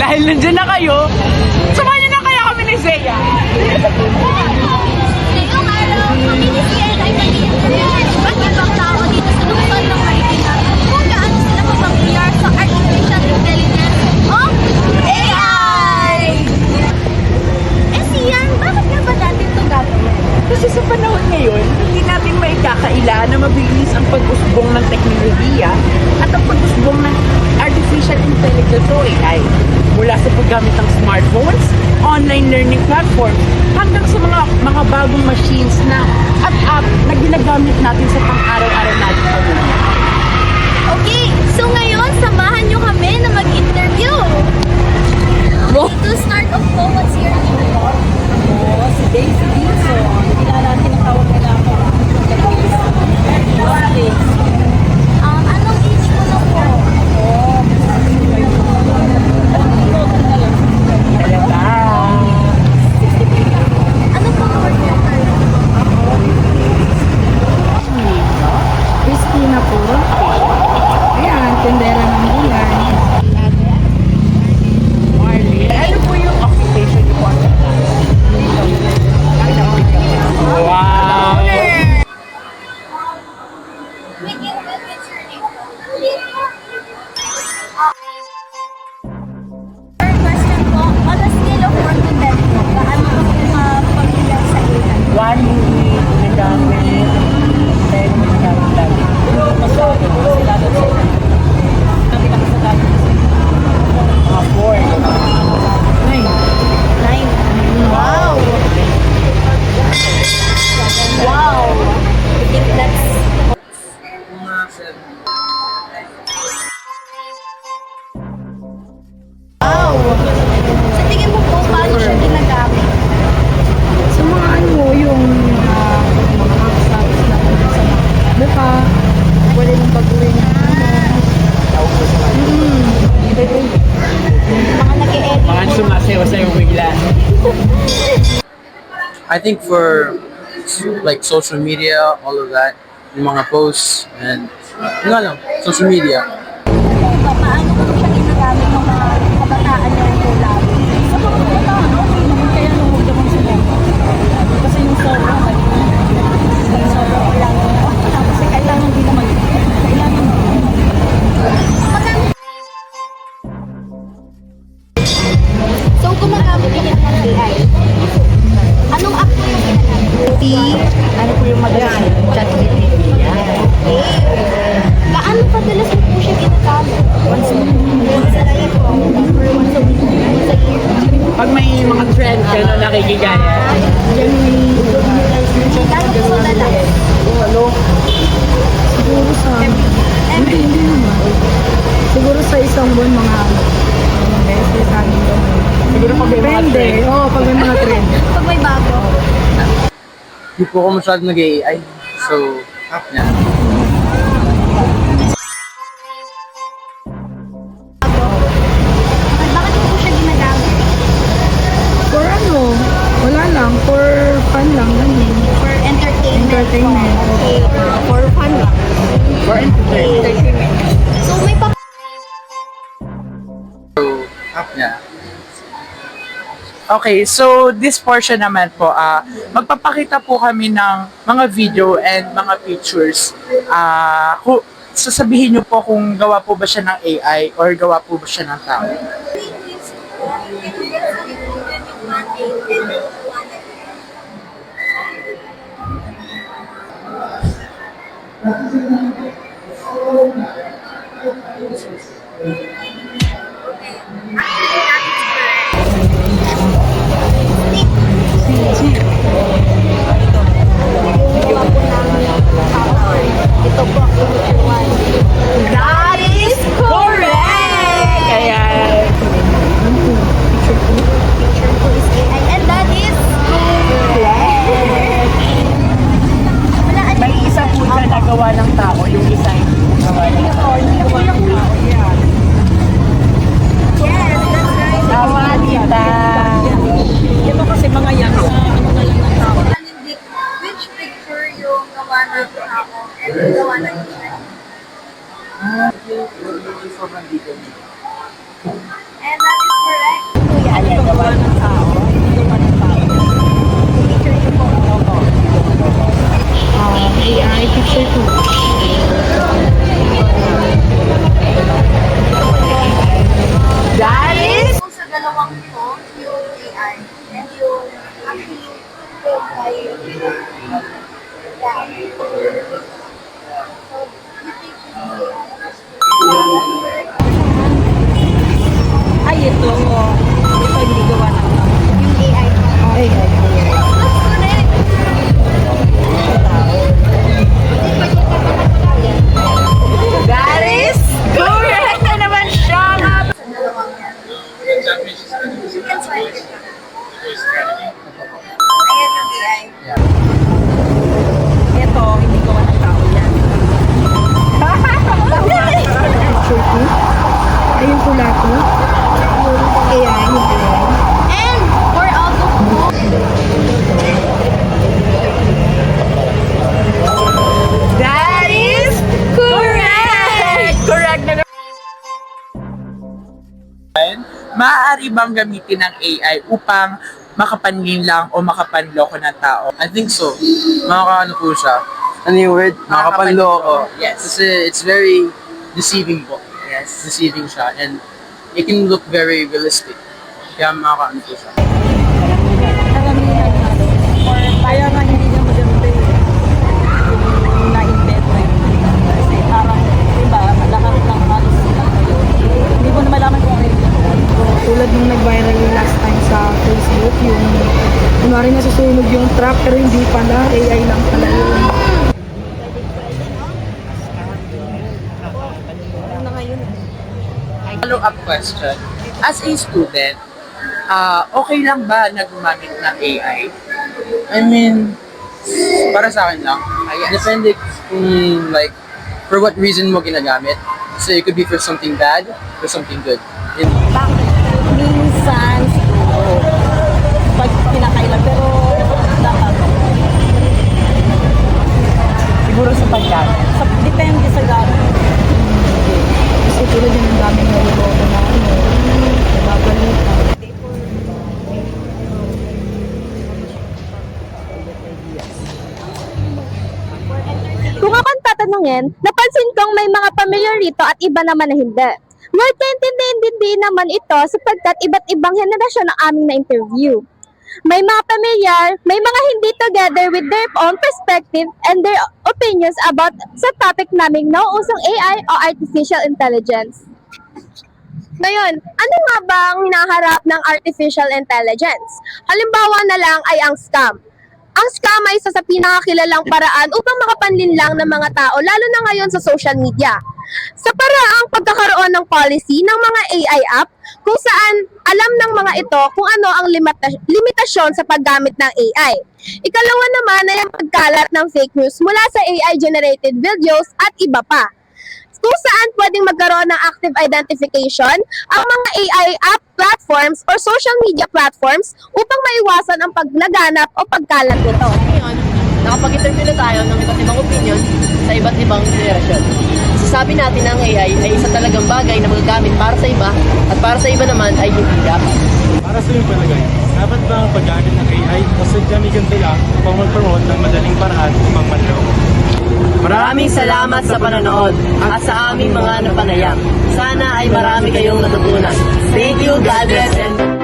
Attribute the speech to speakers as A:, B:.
A: Dahil nandiyan na kayo, samahan niyo na kaya kami ni Zeya.
B: Ngayong araw, kami ni
A: Zeya skills na at up na ginagamit natin sa pang-araw-araw natin pamilya.
B: Okay, so ngayon samahan nyo kami na mag-interview. Okay, to start off po, what's your name?
C: Ako, si Daisy Dixon.
B: I think
D: for like social media, all of that, yung mga posts and uh, yun social media,
B: Ligaya.
C: Siguro sa... Hindi, hindi naman. Siguro sa isang buwan mga mga beses sa amin.
A: Siguro pag may mga trend.
C: Oo, oh, pag may mga trend.
B: pag may bago.
D: Hindi po ako masyadong nag-AI. So,
C: ah. app na. fun lang. Eh.
B: For entertainment.
C: Entertainment.
B: Okay. Uh, for fun lang.
A: For entertainment.
B: So may pa...
D: So, up niya.
A: Okay, so this portion naman po, uh, magpapakita po kami ng mga video and mga pictures. Uh, sasabihin nyo po kung gawa po ba siya ng AI or gawa po ba siya ng tao. Gracias. Yung
B: actually yung
A: Maaari bang gamitin ng AI upang makapanlin lang o makapanloko ng tao?
D: I think so. Makakaano po siya. Ano yung word? Makapanloko.
A: Yes.
D: Kasi it's very deceiving po. Yes. Deceiving siya. And it can look very realistic. Kaya makakaano po siya.
C: Kaya nga hindi niya maganda eh. Yung na-invent na yun. Kasi parang, di ba, lahat ng halos hindi mo na malaman kung ano yun. Tulad nung nag-viral yung last time sa Facebook, yung kunwari nasusunog yung truck pero hindi pala, AI lang pala yun. Na ngayon.
A: Follow-up question. As a student, ah okay lang ba na gumamit ng AI?
D: I mean, para sa akin lang. Depende kung like, for what reason mo ginagamit. So it could be for something bad or something good. Yun.
C: Minsan, siguro, pag pinakailan, pero dapat,
A: Siguro sa paggamit.
C: sa, depende sa gamit. Kasi tulad yan, ang daming naloloto na ano, nababalitan.
B: Kung akong tatanungin, napansin kong may mga pamilyar rito at iba naman na hindi. Ngunit kaintindihin din naman ito sapagkat iba't ibang henerasyon ang aming na-interview. May mga pamilyar, may mga hindi together with their own perspective and their opinions about sa topic naming nauusong AI o Artificial Intelligence. Ngayon, ano nga ba ang hinaharap ng Artificial Intelligence? Halimbawa na lang ay ang scam. Ang scam ay isa sa pinakakilalang paraan upang makapanlin lang ng mga tao, lalo na ngayon sa social media. Sa paraang pagkakaroon ng policy ng mga AI app, kung saan alam ng mga ito kung ano ang limita- limitasyon sa paggamit ng AI. Ikalawa naman ay ang pagkalat ng fake news mula sa AI-generated videos at iba pa kung saan pwedeng magkaroon ng active identification ang mga AI app platforms or social media platforms upang maiwasan ang paglaganap o pagkalat nito.
E: Ngayon, nakapag-interview na tayo ng iba't ibang opinion sa iba't ibang generasyon. Sasabi natin na ang AI ay isa talagang bagay na magagamit para sa iba at para sa iba naman ay hindi dapat.
F: Para sa iyong palagay, dapat ba ang paggamit ng AI o sadyang ganito lang upang mag-promote ng madaling paraan upang manloko?
E: Maraming salamat sa panonood at sa aming mga napanayam. Sana ay marami kayong natutunan. Thank you, God bless, and